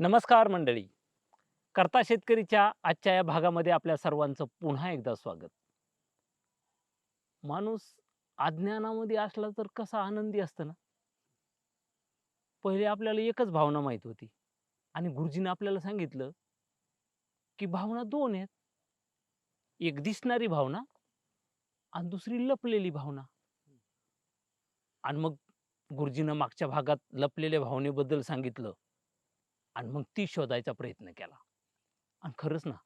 नमस्कार मंडळी. करता शेतकरीच्या आजच्या या भागामध्ये आपल्या सर्वांचं पुन्हा एकदा स्वागत. माणूस अज्ञानामध्ये असला तर कसा आनंदी असतं ना? पहिले आपल्याला एकच भावना माहीत होती आणि गुरुजीने आपल्याला सांगितलं की भावना दोन आहेत. एक दिसणारी भावना आणि दुसरी लपलेली भावना. आणि मग गुरुजीनं मागच्या भागात लपलेल्या भावनेबद्दल सांगितलं. आणि मग ती शोधायचा प्रयत्न केला. आणि खरंच ना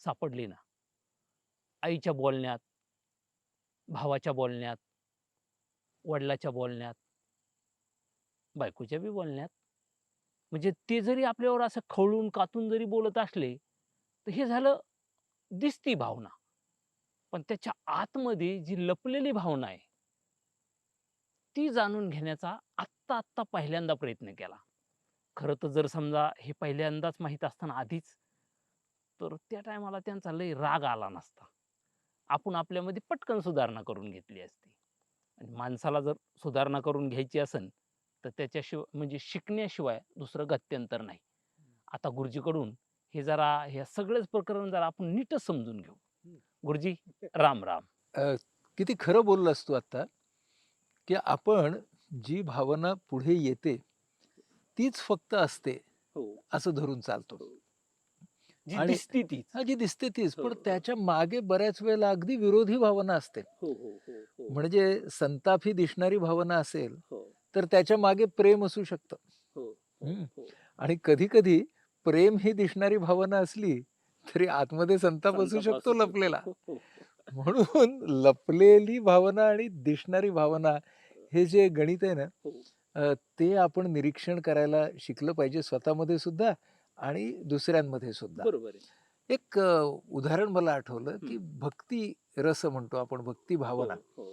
सापडली ना. आईच्या बोलण्यात भावाच्या बोलण्यात वडिलाच्या बोलण्यात बायकोच्या बी बोलण्यात. म्हणजे ते जरी आपल्यावर असं खवळून कातून जरी बोलत असले तर हे झालं दिसती भावना. पण त्याच्या आतमध्ये जी लपलेली भावना आहे ती जाणून घेण्याचा आत्ता आत्ता पहिल्यांदा प्रयत्न केला. खरं तर जर समजा हे पहिल्यांदाच माहीत असताना आधीच तर त्या टायमाला त्यांचा लय राग आला नसता. आपण आपल्यामध्ये पटकन सुधारणा करून घेतली असती. आणि माणसाला जर सुधारणा करून घ्यायची असेल तर त्याच्याशिवाय म्हणजे शिकण्याशिवाय दुसरं गत्यंतर नाही. आता गुरुजीकडून हे जरा हे सगळेच प्रकरण जरा आपण नीटच समजून घेऊ. गुरुजी राम राम. किती खरं बोललास तू आता की आपण जी भावना पुढे येते तीच फक्त असते असं धरून चालतो. जी आणि- दिसती हा जी दिसते तीच. पण हो. त्याच्यामागे बऱ्याच वेळेला अगदी विरोधी भावना असते. म्हणजे संतापी दिसणारी भावना असेल तर त्याच्यामागे प्रेम असू शकतं. आणि कधी कधी प्रेम ही दिसणारी भावना असली तरी आतमध्ये संताप असू शकतो लपलेला. म्हणून लपलेली भावना आणि दिसणारी भावना हे जे गणित आहे ना हो. अ, ते आपण निरीक्षण करायला शिकलं पाहिजे स्वतःमध्ये सुद्धा आणि दुसऱ्यांमध्ये सुद्धा बरोबर आहे एक अ, उदाहरण मला आठवलं की हं. भक्ती रस म्हणतो आपण भक्ती भावना हो, हो,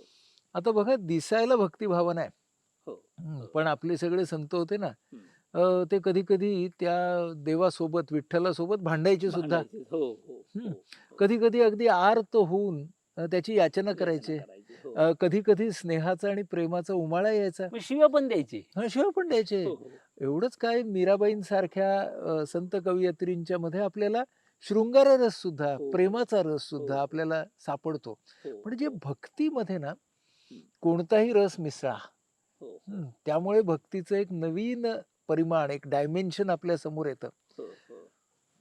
आता बघा दिसायला भक्ती भावना आहे हो. हं, पण आपले सगळे संत होते ना हं. अ, ते कधी कधी त्या देवासोबत विठ्ठलासोबत भांडायचे सुद्धा भांडायचे. हो, हो, हम्म. हो, कधी कधी अगदी आर्त होऊन अ, त्याची याचना करायची, हो. कधी कधी स्नेहाचा आणि प्रेमाचा उमाळा यायचा मग शिव्या पण द्यायची हा, शिवाय पण द्यायचे हो, हो. एवढंच काय मीराबाईंसारख्या अ, संत कवयित्रींच्या मध्ये आपल्याला शृंगार रस सुद्धा हो. प्रेमाचा रस सुद्धा हो. आपल्याला सापडतो हो, म्हणजे भक्तीमध्ये ना. कोणताही रस मिसळा हो, हं, त्यामुळे भक्तीचं एक नवीन परिमाण एक डायमेन्शन आपल्यासमोर येतं हो, हो.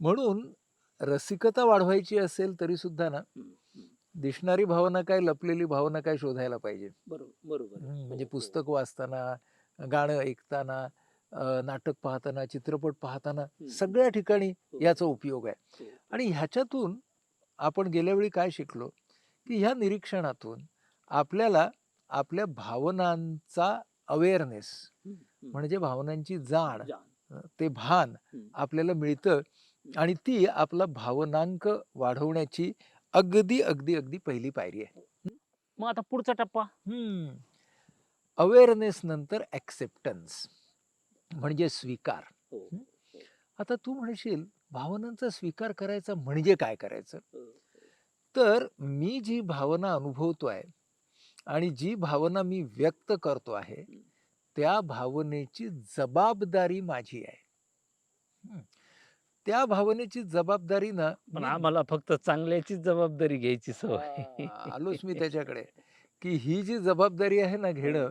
म्हणून रसिकता वाढवायची असेल तरी सुद्धा ना हम्म, हम्म. दिसणारी भावना काय लपलेली भावना काय शोधायला पाहिजे बरोबर बरोबर हं, हो, म्हणजे. पुस्तक वाचताना गाणं ऐकताना नाटक पाहताना चित्रपट पाहताना. सगळ्या ठिकाणी हो, याचा उपयोग आहे आणि ह्याच्यातून आपण गेल्या वेळी काय शिकलो की ह्या निरीक्षणातून आपल्याला आपल्या भावनांचा अवेअरनेस. म्हणजे भावनांची जाण ते भान. आपल्याला मिळतं आणि ती आपला भावनांक वाढवण्याची अगदी अगदी अगदी पहिली पायरी आहे. मग आता पुढचा टप्पा. अवेअरनेस नंतर ऍक्सेप्टन्स म्हणजे स्वीकार. हो, आता तू म्हणशील भावनांचा स्वीकार करायचा म्हणजे काय करायचं? हो. तर मी जी भावना अनुभवतो आहे आणि जी भावना मी व्यक्त करतो आहे त्या भावनेची जबाबदारी माझी आहे. हं. त्या भावनेची जबाबदारी ना पण मी- आम्हाला फक्त चांगल्याचीच जबाबदारी घ्यायची सवय. आ, आलोच मी त्याच्याकडे. की ही जी जबाबदारी आहे ना घेणं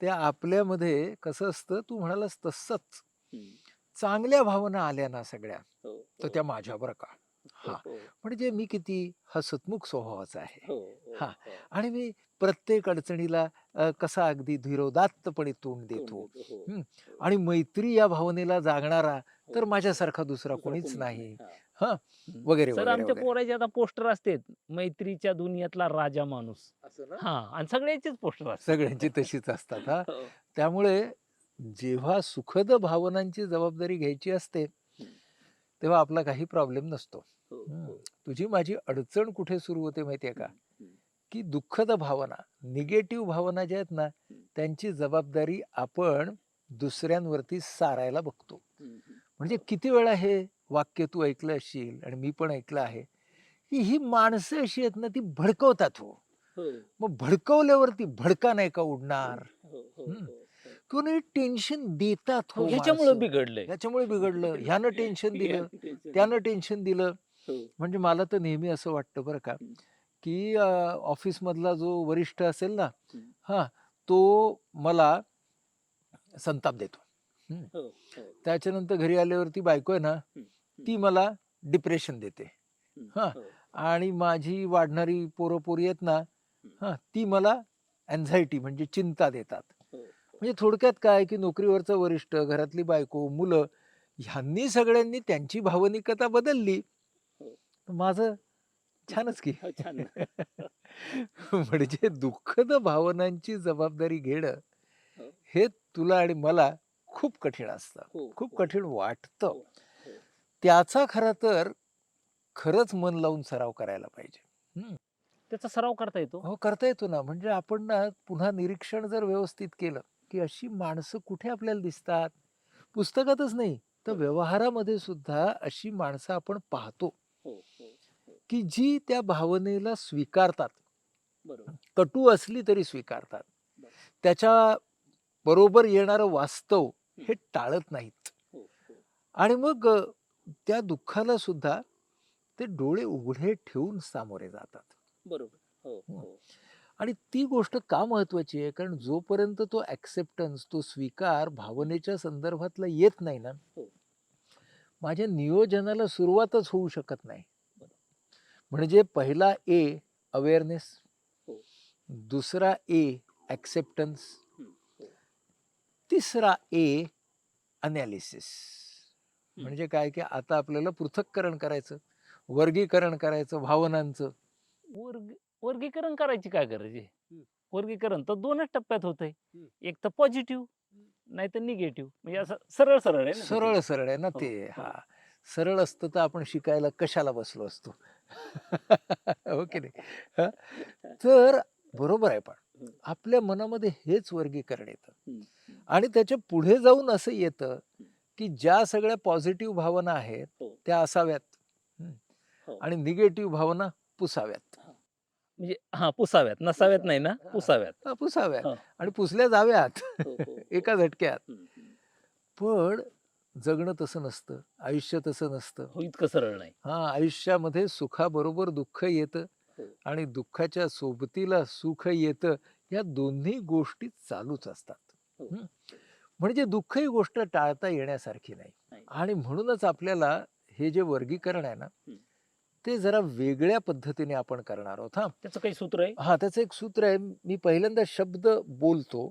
त्या आपल्यामध्ये कसं असतं तू म्हणालास तसंच हम्म. चांगल्या भावना आल्या ना सगळ्या हो, तर हो, त्या माझ्या बरं का? हो, हा. हो, म्हणजे मी किती हसतमुख स्वभावाचा आहे. हो, हो, हा. हो. आणि मी प्रत्येक अडचणीला कसा अगदी धीरोदात्तपणे तोंड देतो हो. हं. आणि मैत्री या भावनेला जागणारा तर. माझ्यासारखा दुसरा कोणीच नाही हा. वगैरे सर आमच्या. पोराचे आता पोस्टर असतात मैत्रीच्या दुनियातला राजा माणूस हा आणि सगळ्याचेच पोस्टर सगळ्यांची तशीच असतात हा. त्यामुळे जेव्हा सुखद भावनांची जबाबदारी घ्यायची असते तेव्हा आपला काही प्रॉब्लेम नसतो. तुझी माझी अडचण कुठे सुरू होते माहितीये का. की दुःखद भावना निगेटिव्ह भावना ज्या आहेत ना त्यांची जबाबदारी आपण दुसऱ्यांवरती सारायला बघतो. म्हणजे किती वेळा हे वाक्य तू ऐकलं असशील आणि मी पण ऐकलं आहे की ही माणसं अशी आहेत ना ती भडकवतात हो. हो, मग भडकवल्यावरती भडका नाही का उडणार? हो, हो, नाही टेन्शन देतात हो ह्याच्यामुळे माणसं. बिघडलंय. याच्यामुळे बिघडलं ह्यानं टेन्शन दिलं त्यानं टेन्शन दिलं. म्हणजे मला तर नेहमी असं वाटतं बरं का. की ऑफिस मधला जो वरिष्ठ असेल ना हं. हा तो मला संताप देतो. हो, त्याच्यानंतर घरी आल्यावरती बायको आहे ना ती मला डिप्रेशन देते. हा. आणि माझी वाढणारी पोरं पोरी आहेत ना हा. ती मला अँझायटी म्हणजे चिंता देतात. म्हणजे थोडक्यात काय की नोकरीवरचं वरिष्ठ घरातली बायको मुलं ह्यांनी सगळ्यांनी त्यांची भावनिकता बदलली. हो. माझं छानच की छान म्हणजे दुःखद भावनांची जबाबदारी घेणं हो. हे तुला आणि मला खूप कठीण असतं हो, खूप हो. कठीण वाटतं हो, हो. त्याचा खरा तर खरंच मन लावून सराव करायला पाहिजे त्याचा सराव करता येतो हो करता येतो ना म्हणजे आपण ना पुन्हा निरीक्षण जर व्यवस्थित केलं की अशी माणसं कुठे आपल्याला दिसतात पुस्तकातच नाही तर हो. व्यवहारामध्ये सुद्धा अशी माणसं आपण पाहतो हो, हो, हो. की जी त्या भावनेला स्वीकारतात बरोबर कटू असली तरी स्वीकारतात. त्याच्या बरोबर येणारं वास्तव हे टाळत नाहीत हो, हो. आणि मग त्या दुःखाला सुद्धा ते डोळे उघडे ठेवून सामोरे जातात बरोबर हो, हं. आणि ती गोष्ट का महत्वाची आहे कारण जोपर्यंत तो ऍक्सेप्टन्स तो स्वीकार भावनेच्या संदर्भातला येत नाही ना हो. माझ्या नियोजनाला सुरुवातच होऊ शकत नाही. म्हणजे पहिला ए अवेअरनेस हो. दुसरा ए ऍक्सेप्टन्स हं. तिसरा ए अनालिसिस. म्हणजे काय की आता आपल्याला पृथक्करण करायचं वर्गीकरण करायचं भावनांचं वर्ग वर्गीकरण करायची काय गरज आहे. वर्गीकरण तर दोनच टप्प्यात होतंय हं. एक तर पॉझिटिव्ह नाही तर निगेटिव्ह म्हणजे असं सरळ सरळ आहे. सरळ सरळ आहे ना हो, ते हो. हा सरळ असतं तर आपण शिकायला कशाला बसलो असतो हो की नाही हा? तर बरोबर आहे पण. आपल्या मनामध्ये हेच वर्गीकरण येतं आणि त्याच्या पुढे जाऊन असं येतं की ज्या सगळ्या पॉझिटिव्ह भावना आहेत हो. त्या असाव्यात हं. हो. आणि निगेटिव्ह भावना पुसाव्यात म्हणजे हा पुसाव्यात नसाव्यात नाही ना. पुसाव्यात हा, पुसाव्यात हो. आणि पुसल्या जाव्यात हो, हो, हो. एका झटक्यात. पण जगणं तसं नसतं आयुष्य तसं नसतं हो इतकं सरळ नाही हा आयुष्यामध्ये सुखाबरोबर दुःख येतं हो. आणि दुःखाच्या सोबतीला सुख येतं या दोन्ही गोष्टी चालूच असतात हो. म्हणजे दुःख ही गोष्ट टाळता येण्यासारखी नाही. आणि म्हणूनच आपल्याला हे जे वर्गीकरण आहे ना. ते जरा वेगळ्या पद्धतीने आपण करणार आहोत हा त्याचं काही सूत्र आहे हा त्याचं एक सूत्र आहे मी पहिल्यांदा शब्द बोलतो.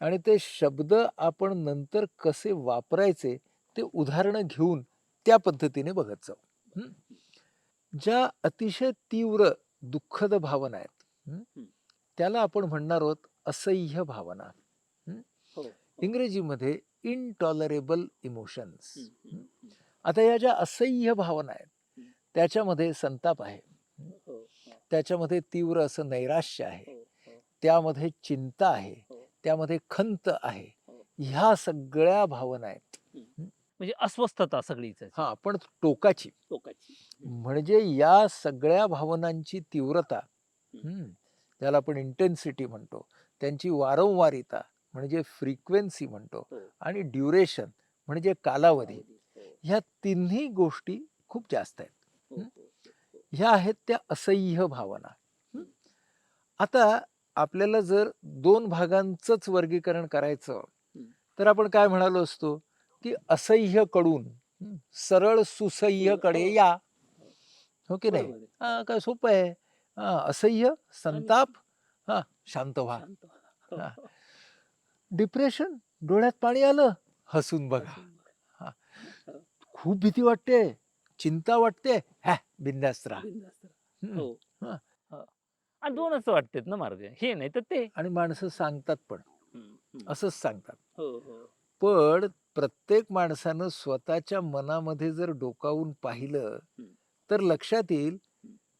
आणि ते शब्द आपण नंतर कसे वापरायचे ते उदाहरणं घेऊन त्या पद्धतीने बघत जाऊ हं? ज्या अतिशय तीव्र दुःखद भावना आहेत हं? हं. त्याला आपण म्हणणार आहोत असह्य भावना हो. इंग्रजीमध्ये इनटॉलरेबल इमोशन्स हं, हं, हं. आता या ज्या असह्य भावना आहेत हं. त्याच्यामध्ये संताप आहे हो, हो, त्याच्यामध्ये तीव्र असं नैराश्य आहे हो, हो. त्यामध्ये चिंता आहे हो. त्यामध्ये खंत आहे. हो. ह्या सगळ्या भावना आहेत. म्हणजे अस्वस्थता सगळीच आहे. हा पण टोकाची. टोकाची. म्हणजे या सगळ्या भावनांची तीव्रता हम्म, त्याला आपण इंटेन्सिटी म्हणतो त्यांची वारंवारिता म्हणजे फ्रिक्वेन्सी म्हणतो हो. आणि ड्युरेशन म्हणजे कालावधी हो, ह्या तिन्ही गोष्टी खूप जास्त आहेत. ह्या आहेत त्या असह्य भावना? आता आपल्याला जर दोन भागांचंच वर्गीकरण करायचं हं. तर आपण काय म्हणालो असतो की असह्यकडून हं, सरळ सुसह्यकडे हो. या हो की नाही. हा काय सोपं आहे हा असह्य संताप हा शांत व्हा. हो, हा. हो. डिप्रेशन डोळ्यात पाणी आलं हसून बघा खूप भीती वाटते चिंता वाटते हॅ बिंदास्त राहा बिनधास्त. हं. हो. हा. हा. दोनच वाटतात ना मार्ग हे नाही तर ते आणि माणसं सांगतात पण हं, हं. असंच सांगतात हो हो पण प्रत्येक माणसानं स्वतःच्या मनामध्ये जर डोकावून पाहिलं हं. तर लक्षात येईल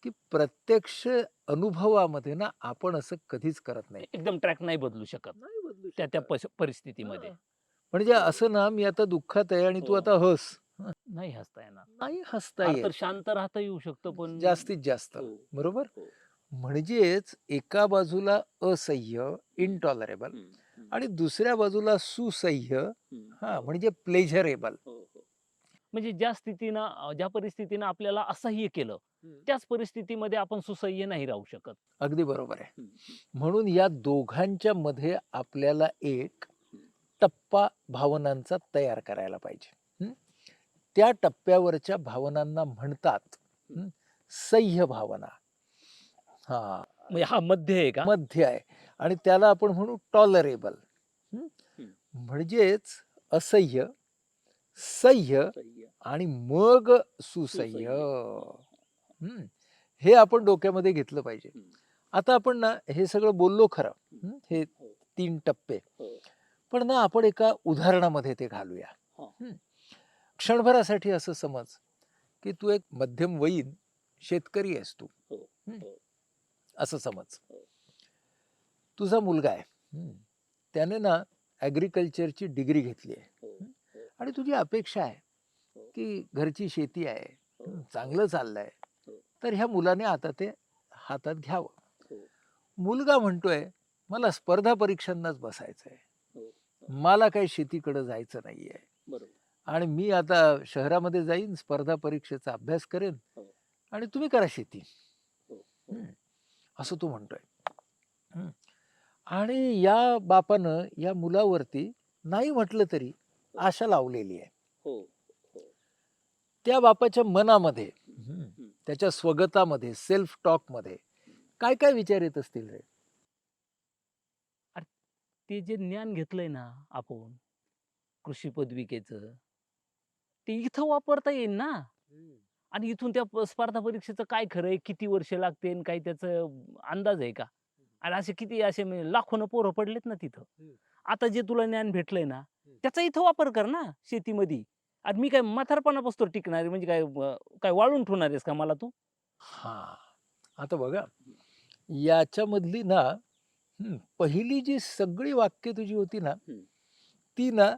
की प्रत्यक्ष अनुभवामध्ये ना आपण असं कधीच करत नाही एकदम ट्रॅक नाही बदलू शकत त्या त्या पस- परिस्थितीमध्ये हा. म्हणजे असं ना मी आता दुःखात आहे आणि तू हो. आता हस नाही हसता येणार नाही हसता येत तर शांत राहता येऊ शकतं पण जास्तीत जास्त हो, बरोबर हो. म्हणजेच एका बाजूला असह्य इनटॉलरेबल हं, हं. आणि दुसऱ्या बाजूला सुसह्य हा. म्हणजे प्लेजरेबल म्हणजे ज्या स्थितीनं अ, ज्या परिस्थितीनं आपल्याला असह्य केलं त्याच परिस्थितीमध्ये आपण सुसह्य नाही राहू शकत. अगदी बरोबर आहे. म्हणून या दोघांच्या मध्ये आपल्याला एक टप्पा भावनांचा तयार करायला पाहिजे. हं? त्या टप्प्यावरच्या भावनांना म्हणतात हं, सह्य भावना. हा म्हणजे हा मध्य आहे का मध्य आहे आणि त्याला आपण म्हणू टॉलरेबल. म्हणजेच असह्य सह्य आणि मग सुसह्य. हं. आपण डोक्यामध्ये घेतलं पाहिजे. आता आपण ना हे सगळं बोललो खरं हं, हे. तीन टप्पे हो. पण ना आपण एका उदाहरणामध्ये ते घालूया. क्षणभरासाठी असं समज की तू एक मध्यमवयीन शेतकरी आहेस तू. हो. असं समज. तुझा मुलगा आहे. त्याने ना ॲग्रिकल्चरची डिग्री घेतली आहे हो. हो. आणि तुझी अपेक्षा आहे हो. की घरची शेती आहे चांगलं चाललंय. तर ह्या मुलाने आता ते हातात घ्यावं. मुलगा म्हणतोय मला स्पर्धा परीक्षांनाच बसायचंय हो. मला काही शेतीकडे जायचं नाहीये बरोबर आणि मी आता शहरामध्ये जाईन स्पर्धा परीक्षेचा अभ्यास करेन. आणि तुम्ही करा शेती. असं तो म्हणतोय. हं. आणि या बापानं या मुलावरती नाही म्हटलं तरी आशा लावलेली आहे. हो त्या बापाच्या मनामध्ये हं, हं. त्याच्या स्वगतामध्ये सेल्फ टॉकमध्ये काय काय विचार येत असतील रे? ते जे ज्ञान घेतलंय ना आपण कृषी पदविकेचं ते इथं वापरता येईल ना? आणि इथून त्या प- स्पर्धा परीक्षेचं काय खरंय किती वर्ष लागते आणि काही त्याचं अंदाज आहे का? आणि असे किती असे म्हणजे लाखोनं पोरं पडलेत ना तिथं. हम्म. आता जे तुला ज्ञान भेटलंय ना त्याचा इथं वापर कर ना शेतीमध्ये. आणि मी काय म्हातारपणा बसतो टिकणार आहे, म्हणजे काय अं, काय वाळून ठेवणार आहेस का मला तू? हा. आता बघा याच्यामधली ना हं, पहिली जी सगळी वाक्य तुझी होती ना हं. ती ना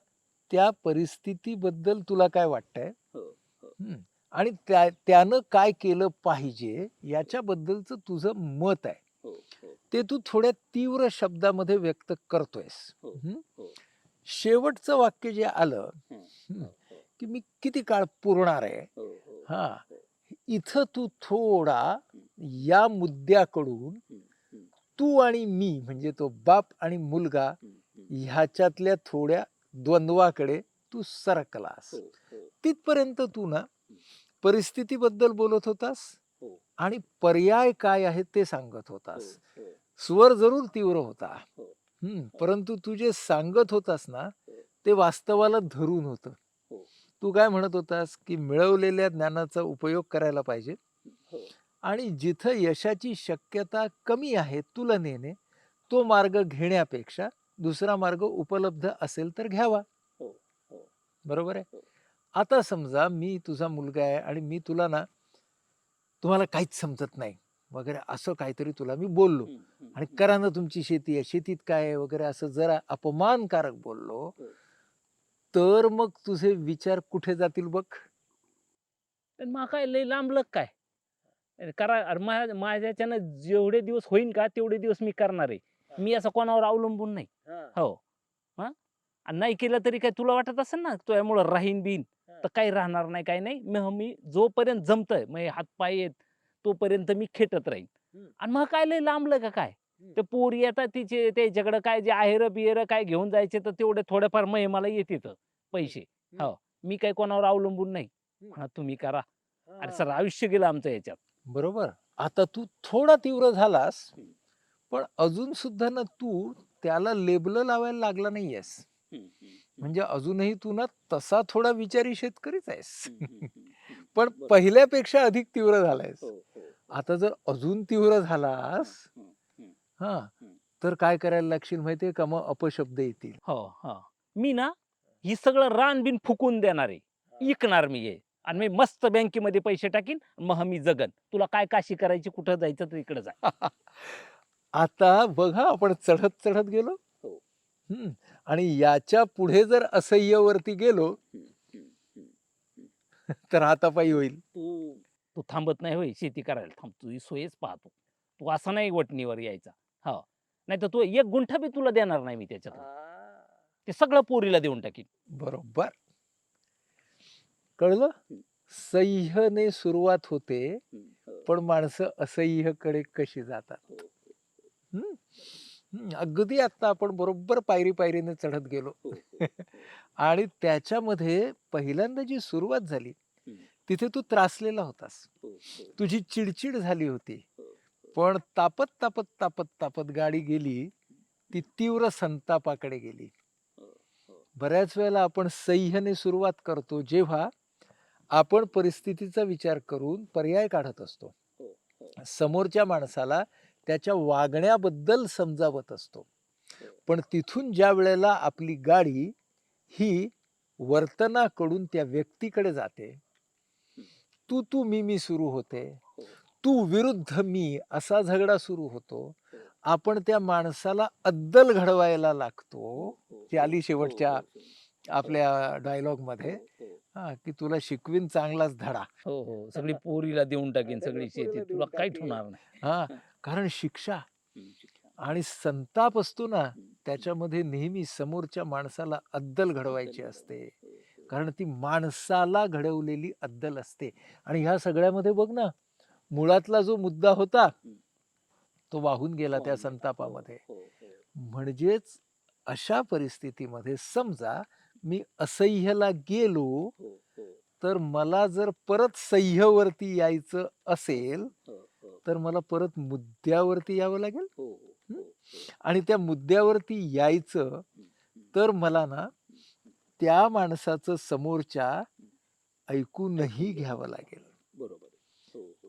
त्या परिस्थितीबद्दल तुला काय वाटतंय? हो, हो. हं, आणि त्या त्यानं काय केलं पाहिजे याच्याबद्दलचं तुझं मत आहे. हो हो. ते तू थोड्या तीव्र शब्दामध्ये व्यक्त करतोयस. हो, हं? हो. शेवटचं वाक्य जे आलं हं, की मी किती काळ पुरणार आहे? हो, हो, हा. हो. इथं तू थोडा या मुद्द्याकडून हं, तू आणि मी म्हणजे तो बाप आणि मुलगा. ह्याच्यातल्या थोड्या द्वंद्वाकडे तू सरकलास. हो, हो, तिथपर्यंत तू ना परिस्थितीबद्दल बोलत होतास हो. आणि पर्याय काय आहेत ते सांगत हो, होतास हो. स्वर जरूर तीव्र होता हो. हम्म, परंतु तू जे सांगत होतास ना हो. ते वास्तवाला धरून होतं हो. तू काय म्हणत होतास की मिळवलेल्या ज्ञानाचा उपयोग करायला पाहिजे हो. आणि जिथं यशाची शक्यता कमी आहे तुलनेने तो मार्ग घेण्यापेक्षा दुसरा मार्ग उपलब्ध असेल तर घ्यावा हो, हो. बरोबर आहे हो. आता समजा मी तुझा मुलगा आहे आणि मी तुला ना तुम्हाला काहीच समजत नाही वगैरे असं काहीतरी तुला मी बोललो आणि. करा ना तुमची शेती आहे शेतीत काय आहे वगैरे असं जरा अपमानकारक बोललो हो. तर मग तुझे विचार कुठे जातील बघ? पण मग काय लय लांबलक काय? अरे करा अरे माझ्या माझ्याच्यानं जेवढे दिवस होईन का तेवढे दिवस मी करणार आहे. मी असं कोणावर अवलंबून नाही. हो. हा. आणि नाही केलं तरी काय तुला वाटत असेल ना तुझ्यामुळं राहीन बिन तर काही राहणार नाही काही नाही. मग मी जोपर्यंत जमतंय मग हे हात पाय येत तोपर्यंत मी खेटत राहीन. हम्म. आणि मग काय लय लांबलं का काय. ते पोरी येतात तिचे त्याच्याकडं काय जे आहेर बिहेर काय घेऊन जायचे तर तेवढे थोडेफार मग मला येते पैसे. हो मी काही कोणावर अवलंबून नाही. म्हणा तुम्ही करा. अरे सर आयुष्य गेलं आमचं याच्यात. बरोबर. आता तू थोडा तीव्र झालास. पण अजून सुद्धा ना तू त्याला लेबल लावायला लागला नाहीयेस. म्हणजे अजूनही तू ना तसा थोडा विचारी शेतकरीच आहेस. पण. पहिल्यापेक्षा अधिक तीव्र झालायस. हो, हो. आता जर अजून तीव्र झालास. हा. तर काय करायला लागशील माहितीये का? मग अपशब्द येतील. हो हो. मी ना ही सगळं रान बिन फुकून देणार. आहे इकणार मी हे. आणि मी मस्त बँकेमध्ये पैसे टाकीन मग मी जगन. तुला काय काशी करायची? कुठं जायचं? तर इकडे जा. आता बघा आपण चढत चढत गेलो. हो. आणि याच्यापुढे जर असह्यवरती गेलो तर हातापायी होईल. तू तू थांबत नाही होय शेती करायला थांब. तुझी सोयच पाहतो. तू असं नाही वटणीवर यायचा. हो. नाही तर तू एक गुंठा बी तुला देणार नाही मी त्याच्यात ते सगळं पोरीला देऊन टाकीन. बरोबर. कळलं? सह्यने सुरुवात होते पण माणसं असह्यकडे कशी जातात? हम्म? हम्म, अगदी आता आपण बरोबर पायरी पायरीने चढत गेलो. आणि त्याच्यामध्ये पहिल्यांदा जी सुरुवात झाली तिथे तू त्रासलेला होतास. तुझी चिडचिड झाली होती. पण तापत तापत तापत तापत गाडी गेली ती तीव्र संतापाकडे गेली. बऱ्याच वेळेला आपण सह्यने सुरुवात करतो जेव्हा आपण परिस्थितीचा विचार करून पर्याय काढत असतो. समोरच्या माणसाला त्याच्या वागण्याबद्दल समजावत असतो. पण तिथून ज्या वेळेला आपली गाडी ही वर्तनाकडून त्या व्यक्तीकडे जाते तू तू मी मी सुरू होते तू विरुद्ध मी असा झगडा सुरू होतो आपण त्या माणसाला अद्दल घडवायला लागतो. ती आली शेवटच्या आपल्या डायलॉगमध्ये हा. की तुला शिकवीन चांगलाच धडा. हो हो सगळी पोरीला देऊन टाकीन सगळी शेती तुला काहीच होणार नाही. हा कारण शिक्षा आणि संताप असतो ना त्याच्यामध्ये नेहमी समोरच्या माणसाला अद्दल घडवायची असते. कारण ती माणसाला घडवलेली अद्दल असते. आणि ह्या सगळ्यामध्ये बघ ना मुळातला जो मुद्दा होता तो वाहून गेला त्या संतापामध्ये. म्हणजेच अशा परिस्थितीमध्ये समजा मी असह्यला गेलो तर मला जर परत सह्यवरती यायचं असेल तर मला परत मुद्द्यावरती यावं लागेल? आणि त्या मुद्द्यावरती यायचं तर मला ना त्या माणसाचं समोरच्या ऐकूनही घ्यावं लागेल.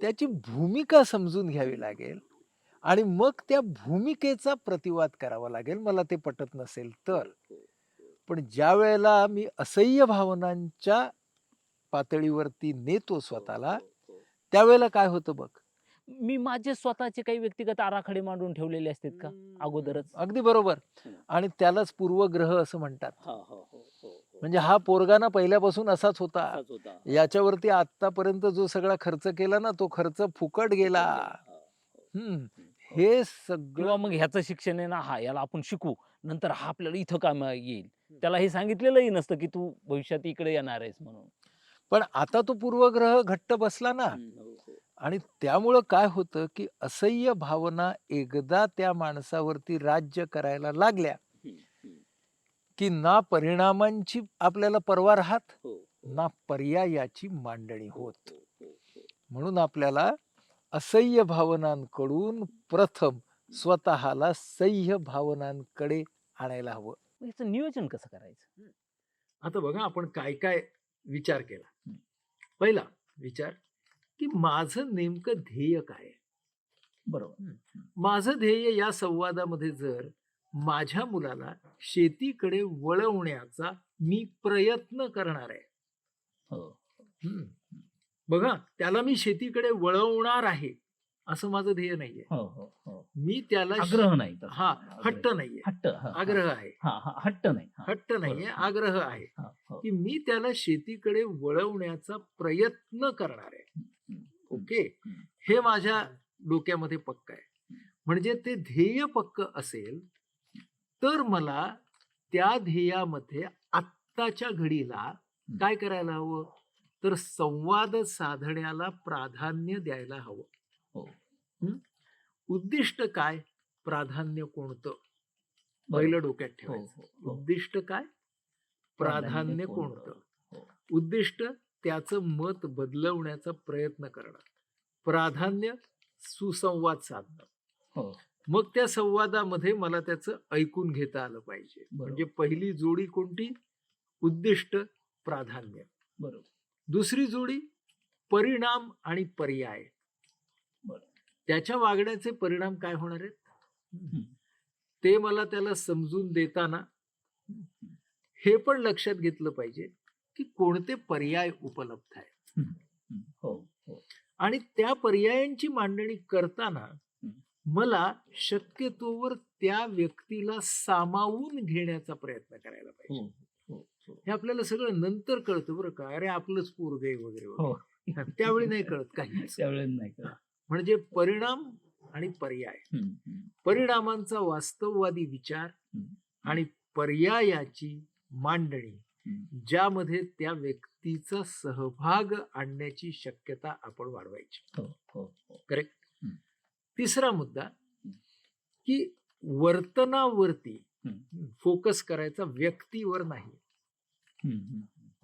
त्याची भूमिका समजून घ्यावी लागेल आणि मग त्या भूमिकेचा प्रतिवाद करावा लागेल मला ते पटत नसेल तर. पण ज्या वेळेला मी असह्य भावनांच्या पातळीवरती नेतो स्वतःला त्यावेळेला काय होतं बघ? मी माझे स्वतःचे काही व्यक्तिगत आराखडे मांडून ठेवलेले असतात का? अगोदरच. अगदी बरोबर. आणि त्यालाच पूर्वग्रह असं म्हणतात. म्हणजे म्हणजे हा पोरगाना पहिल्यापासून असाच होता. याच्यावरती आतापर्यंत जो सगळा खर्च केला ना तो खर्च फुकट गेला. हम्म. हे. सगळं मग ह्याचं शिक्षण आहे ना हा याला आपण शिकू. नंतर हा आपल्याला इथं काम येईल. त्याला हे सांगितलेलंही नसतं की तू भविष्यात इकडे येणार आहेस म्हणून. पण आता तो पूर्वग्रह घट्ट बसला ना. आणि त्यामुळं काय होतं की असह्य भावना एकदा त्या माणसावरती राज्य करायला लागल्या की ना परिणामांची आपल्याला पर्वा राहत ना पर्यायाची मांडणी होत. म्हणून आपल्याला असह्य भावनांकडून प्रथम स्वतःला सह्य भावनांकडे आणायला हवं. मग ह्याचं नियोजन कसं करायचं? आता बघा आपण काय काय विचार केला. पहिला विचार की माझं नेमकं ध्येय काय? बरोबर माझं ध्येय या संवादामध्ये जर माझ्या मुलाला शेतीकडे वळवण्याचा मी प्रयत्न करणार आहे हो. बघा त्याला मी शेतीकडे वळवणार आहे असं माझं ध्येय नाहीये हो हो मी त्याला आग्रह नाही. हा हट्ट. नाहीये हट्ट. आग्रह आहे हट्ट नाही हट्ट नाहीये. आग्रह आहे. की मी त्याला शेतीकडे वळवण्याचा प्रयत्न करणार आहे ओके. हे माझ्या डोक्यामध्ये पक्क आहे. म्हणजे ते ध्येय पक्क असेल तर मला त्या ध्येयामध्ये आत्ताच्या घडीला काय करायला हवं? तर संवाद साधण्याला प्राधान्य द्यायला हवं. हो. उद्दिष्ट काय? प्राधान्य कोणतं. पहिलं डोक्यात हो, ठेवायचं हो, हो. उद्दिष्ट काय? प्राधान्य कोणतं? उद्दिष्ट त्याचं मत बदलवण्याचा प्रयत्न करणं प्राधान्य सुसंवाद साधणं. हो. मग त्या संवादामध्ये मला त्याचं ऐकून घेता आलं पाहिजे. म्हणजे पहिली जोडी कोणती? उद्दिष्ट प्राधान्य. बरोबर. दुसरी जोडी परिणाम आणि पर्याय. त्याच्या वागण्याचे परिणाम काय होणार आहेत. ते मला त्याला समजून देताना हे पण लक्षात घेतलं पाहिजे. की कोणते पर्याय उपलब्ध आहेत. हो हो. आणि त्या पर्यायांची मांडणी करताना मला शक्यतोवर त्या व्यक्तीला सामावून घेण्याचा प्रयत्न करायला पाहिजे. हो हो हो. आपल्याला सगळं नंतर कळतं बरं का. अरे आपलंच पोरग वगैरे त्यावेळी नाही कळत काही त्यावेळेस नाही का म्हणजे परिणाम आणि पर्याय. परिणामांचा वास्तववादी विचार. आणि पर्यायाची मांडणी. ज्यामध्ये त्या व्यक्तीचा सहभाग आणण्याची शक्यता आपण वाढवायची. हो हो हो. करेक्ट. तिसरा मुद्दा की वर्तनावरती. फोकस करायचा व्यक्तीवर नाही.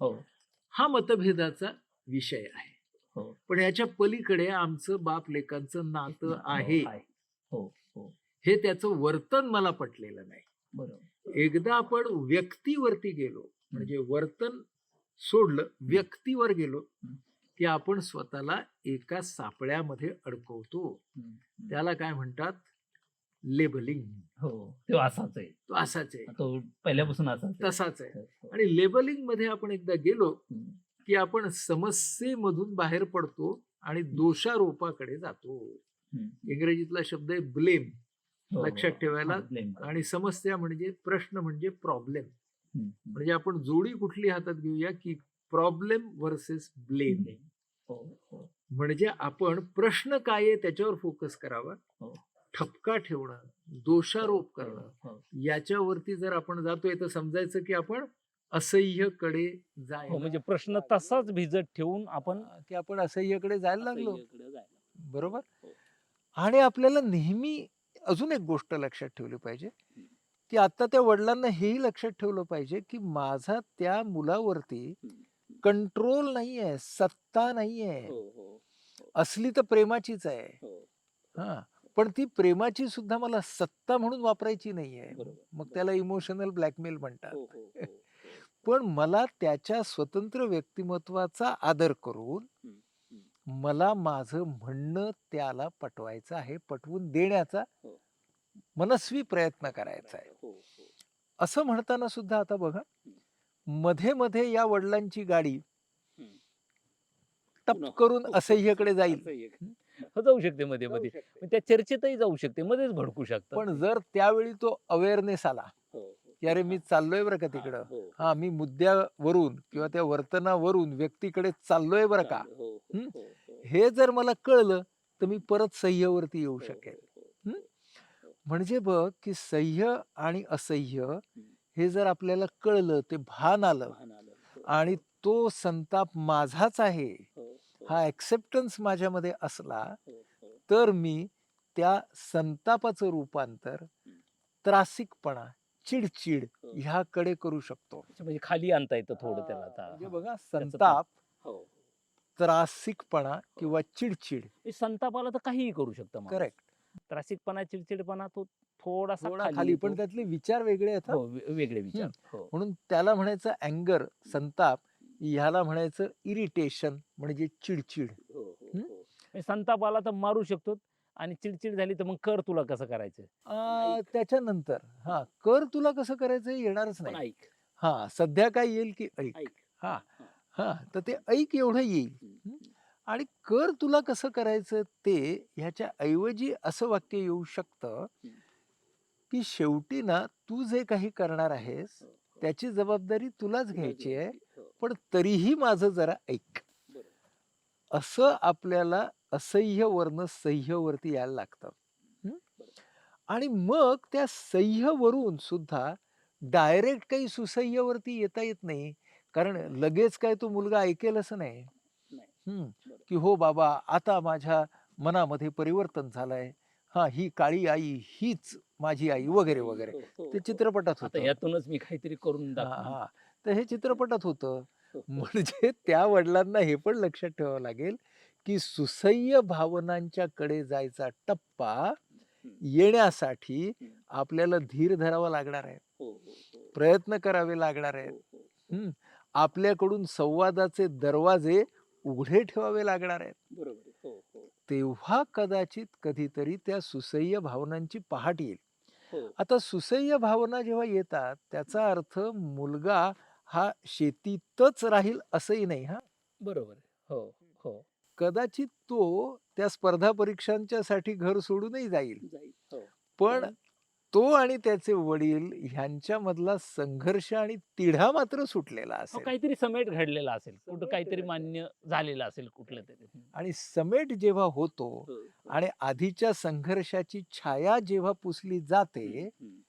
हो हा मतभेदाचा विषय आहे. हो. पण याच्या पलीकडे आमचं बाप लेकांचं नातं आहे. हो हो. हे त्याचं वर्तन मला पटलेलं नाही. बरोबर. एकदा आपण व्यक्तीवरती गेलो म्हणजे वर्तन सोडलं व्यक्तीवर गेलो. की आपण स्वतःला एका सापळ्यामध्ये अडकवतो. त्याला काय म्हणतात लेबलिंग हो तो असाच आहे तो असाच आहे तो पहिल्यापासून असाच आहे. तसाच आहे हो. आणि लेबलिंगमध्ये आपण एकदा गेलो. की आपण समस्येमधून बाहेर पडतो आणि दोषारोपाकडे जातो. इंग्रजीतला शब्द आहे ब्लेम हो, लक्षात हो. ठेवायला blame करा. आणि समस्या म्हणजे प्रश्न म्हणजे प्रॉब्लेम. म्हणजे आपण जोडी कुठली हातात घेऊया की प्रॉब्लेम व्हर्सेस ब्लेम. हो हो. म्हणजे आपण प्रश्न काय आहे त्याच्यावर फोकस करावा हो. ठपका ठेवणं दोषारोप करणं. याच्यावरती जर आपण जातोय तर समजायचं की आपण असह्यकडे जाय म्हणजे प्रश्न तसाच भिजत ठेवून आपण की आपण असह्यकडे जायला लागलो. बरोबर. आणि आपल्याला नेहमी अजून एक गोष्ट लक्षात ठेवली पाहिजे. की आता त्या वडिलांना हेही लक्षात ठेवलं पाहिजे की माझा त्या मुलावरती कंट्रोल नाहीये सत्ता नाहीये हो, हो, असली तर प्रेमाचीच आहे हो. हा पण ती प्रेमाची सुद्धा मला सत्ता म्हणून वापरायची नाहीये. मग त्याला इमोशनल ब्लॅकमेल म्हणतात हो, हो, हो, हो. पण मला त्याच्या स्वतंत्र व्यक्तिमत्वाचा आदर करून मला माझं म्हणणं त्याला पटवायचं आहे पटवून देण्याचा हो. मनस्वी प्रयत्न करायचा आहे हो, हो. असं म्हणताना सुद्धा आता बघा मध्ये मध्ये या वडिलांची गाडी. टप. करून असह्यकडे जाईल. हो, जाऊ शकते मध्ये मध्ये त्या चर्चेतही जाऊ शकते मध्येच भडकू शकतं पण जर त्यावेळी तो अवेअरनेस आला हो, हो. की अरे मी चाललोय बरं का हा, तिकडं हो, हा मी मुद्द्यावरून किंवा त्या वर्तनावरून व्यक्तीकडे चाललोय बरं का. हो, हो? हो, हो. हे जर मला कळलं तर मी परत सह्यवरती येऊ हो, शकेल हो, हो. म्हणजे बघ की सह्य आणि असह्य हे जर आपल्याला कळलं ते भान आलं भान आलं. हो, आणि तो संताप माझाच आहे हो, हो, हा ऍक्सेप्टन्स माझ्यामध्ये असला हो, हो. तर मी त्या संतापाचं रूपांतर त्रासिकपणा चिडचिड हो. ह्याकडे करू शकतो म्हणजे खाली आणता येतं थोडं त्याला हा, आता म्हणजे हा. बघा त्याचं संताप हो त्रासिकपणा किंवा चिडचिड हे संतापाला तर काहीही करू शकतं माणूस. करेक्ट त्रासिकपणा चिडचिडपणा तो थोडासा थोडा खाली पण येतो. त्यातले विचार वेगळे आहेत हा. हो वे- वेगळे विचार. हो. म्हणून त्याला म्हणायचं अँगर संताप ह्याला म्हणायचं इरिटेशन म्हणजे चिडचिड. हो. म्हणजे संताप आला तर मारू शकतो आणि चिडचिड झाली तर मग कर तुला कसं करायचं? अं. त्याच्यानंतर. हा कर तुला कसं करायचं हे येणारच पण नाही. ऐक. हा सध्या काय येईल की ऐक. ऐक. हा हा. तर ते ऐक एवढं येईल. आणि कर तुला कसं करायचं ते ह्याच्या ऐवजी असं वाक्य येऊ शकतं. की शेवटी ना तू जे काही करणार आहेस हो, हो. त्याची जबाबदारी तुलाच तुला घ्यायची आहे हो, पण तरीही माझं जरा ऐक. असं आपल्याला असह्य वर्ण सह्यवरती यायला लागतं? आणि मग त्या सह्यवरून सुद्धा डायरेक्ट काही सुसह्यवरती येता येत नाही कारण लगेच काय तो मुलगा ऐकेल असं नाही हं, बरोबर. की हो बाबा आता माझ्या मनामध्ये परिवर्तन झालंय हा ही काळी आई हीच माझी आई वगैरे वगैरे हो, हो, ते हो. चित्रपटात आता होतं यातूनच मी काहीतरी करून हा दाखवणार. हा तर हे चित्रपटात होतं हो, हो. म्हणजे त्या वडिलांना हे पण लक्षात ठेवावं लागेल की सुसह्य भावनांच्या कडे जायचा टप्पा. येण्यासाठी. आपल्याला धीर धरावा लागणार आहे हो, हो, हो. प्रयत्न करावे लागणार आहेत हो, हो, हो. हं. आपल्याकडून संवादाचे दरवाजे उघडे ठेवावे लागणार आहेत बरोबर. हो, हो, तेव्हा कदाचित कधीतरी त्या सुसह्य भावनांची पहाट येईल हो. आता सुसह्य भावना जेव्हा येतात त्याचा अर्थ मुलगा हा शेतीतच राहील असंही नाही हा बरोबर. हो, हो. कदाचित तो त्या स्पर्धा परीक्षांच्या साठी घर सोडूनही जाईल जाईल. हो. पण तो आणि त्याचे वडील ह्यांच्यामधला संघर्ष आणि तिढा मात्र सुटलेला हो, असेल काहीतरी समेट घडलेला असेल कुठं समेट काहीतरी घडलेला. मान्य झालेलं असेल कुठलं तरी. आणि समेट जेव्हा होतो हो, हो. आणि आधीच्या संघर्षाची छाया जेव्हा पुसली जाते हम्म,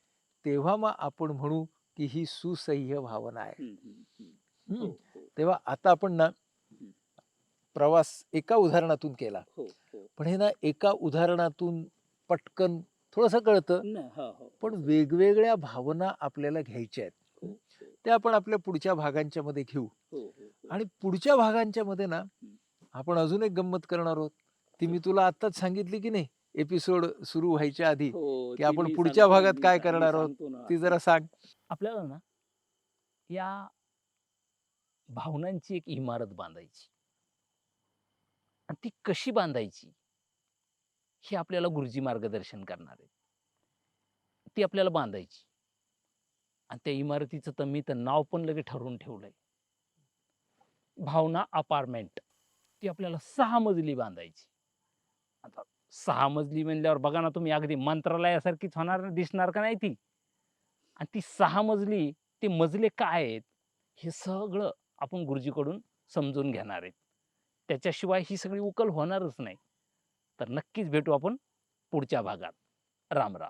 तेव्हा मग आपण म्हणू की ही सुसह्य भावना आहे हम्म, हम्म, हम्म. हम्म. हो, हो, तेव्हा आता आपण ना. प्रवास एका उदाहरणातून केला हो, हो. पण हे ना एका उदाहरणातून पटकन थोडस कळतं. हो, हो. पण वेगवेगळ्या भावना आपल्याला घ्यायच्या आहेत. त्या आपण आपल्या पुढच्या भागांच्या मध्ये घेऊ. हो. आणि पुढच्या भागांच्या मध्ये ना आपण अजून एक गंमत करणार आहोत. ती मी तुला आत्ताच सांगितली की नाही एपिसोड सुरू व्हायच्या आधी. की आपण पुढच्या भागात काय करणार आहोत? ती जरा सांग. आपल्याला ना या भावनांची एक इमारत बांधायची. आणि ती कशी बांधायची? हे आपल्याला गुरुजी मार्गदर्शन करणार आहेत. ती आपल्याला बांधायची. आणि त्या इमारतीचं तर मी तर नाव पण लगे ठरवून ठेवलंय. भावना अपार्टमेंट. ती आपल्याला सहा मजली बांधायची. आता सहा मजली म्हणल्यावर बघा ना तुम्ही अगदी मंत्रालयासारखीच होणार दिसणार का नाही ती? आणि ती सहा मजली ते मजले काय आहेत हे सगळं आपण गुरुजीकडून समजून घेणार आहेत. त्याच्याशिवाय ही सगळी उकल होणारच नाही. तर नक्कीच भेटू आपण पुढच्या भागात. राम राम.